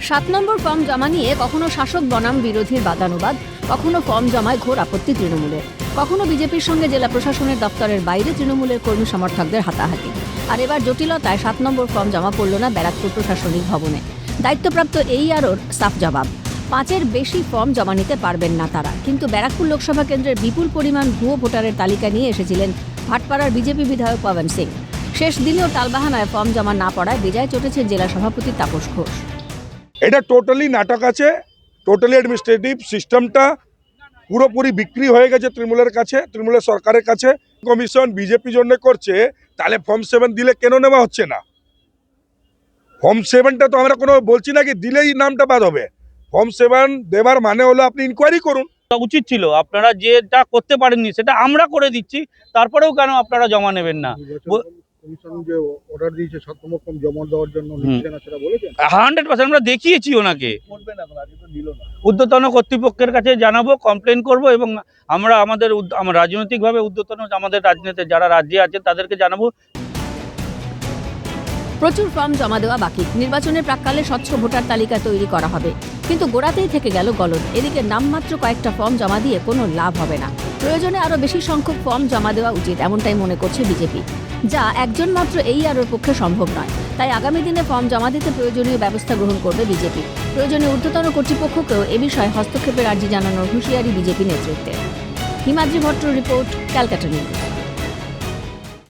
সাত নম্বর ফর্ম জমা নিয়ে কখনো শাসক বনাম বিরোধীর বাদানুবাদ, কখনো ফর্ম জমায় ঘোর আপত্তি তৃণমূলের। কখনো বিজেপির সঙ্গে জেলা প্রশাসনের দপ্তরের বাইরে তৃণমূলের কর্মী সমর্থকদের হাতাহাতি। আর এবার জটিলতায় সাত নম্বর ফর্ম জমা পড়ল না ব্যারাকপুর প্রশাসনিক ভবনে। দায়িত্বপ্রাপ্ত এই আরোর সাফ জবাব, পাঁচের বেশি ফর্ম জমা নিতে পারবেন না তারা। কিন্তু ব্যারাকপুর লোকসভা কেন্দ্রের বিপুল পরিমাণ ভুয়ো ভোটারের তালিকা নিয়ে এসেছিলেন ভাটপাড়ার বিজেপি বিধায়ক পবন সিং। শেষ দিনেও টালবাহানায় ফর্ম জমা না পড়ায় বেজায় চটেছেন জেলা সভাপতি তাপস ঘোষ। এটা টোটালি নাটক আছে টোটালি অ্যাডমিনিস্ট্রেটিভ সিস্টেমটা পুরোপুরি বিক্রি হয়ে গেছে তৃণমূলের কাছে তৃণমূলের সরকারের কাছে। কমিশন বিজেপি জন্য করছে তাহলে ফর্ম সেভেন দিলে কেন নেওয়া হচ্ছে না? ফর্ম সেভেনটা তো আমরা কোনো বলছি না কি দিলেই নামটা বাদ হবে। ফর্ম সেভেন দেবার মানে হলো আপনি ইনকোয়ারি করুন। তা উচিত ছিল আপনারা যেটা করতে পারেননি সেটা আমরা করে দিচ্ছি তারপরেও কেন আপনারা জমা নেবেন না? বো- কমিশন যে অর্ডার দিয়েছে সপ্তম রকম জমা দেওয়ার জন্য হুম। নিচ্ছে না সেটা বলেছেন? হান্ড্রেড পার্সেন্ট আমরা দেখিয়েছি ওনাকে। করবেন এখন আগে তো দিল না। ঊর্ধ্বতন কর্তৃপক্ষের কাছে জানাব কমপ্লেন করব এবং আমরা আমাদের রাজনৈতিকভাবে ঊর্ধ্বতন আমাদের রাজনীতি যারা রাজ্যে আছেন তাদেরকে জানাব। প্রচুর ফর্ম জমা দেওয়া বাকি। নির্বাচনের প্রাককালে স্বচ্ছ ভোটার তালিকা তৈরি করা হবে। কিন্তু গোড়াতেই থেকে গেল গলদ। এদিকে নামমাত্র কয়েকটা ফর্ম জমা দিয়ে কোনো লাভ হবে না। প্রয়োজনে আরও বেশি সংখ্যক ফর্ম জমা দেওয়া উচিত এমনটাই মনে করছে বিজেপি। যা একজন মাত্র এই আরোর পক্ষে সম্ভব নয়। তাই আগামী দিনে ফর্ম জমা দিতে প্রয়োজনীয় ব্যবস্থা গ্রহণ করবে বিজেপি। প্রয়োজনীয় ঊর্ধ্বতন কর্তৃপক্ষকেও এ বিষয়ে হস্তক্ষেপের আর্জি জানানোর হুঁশিয়ারি বিজেপি নেতৃত্বে হিমাদ্রি ভট্ট রিপোর্ট, ক্যালকাটা নিউজ।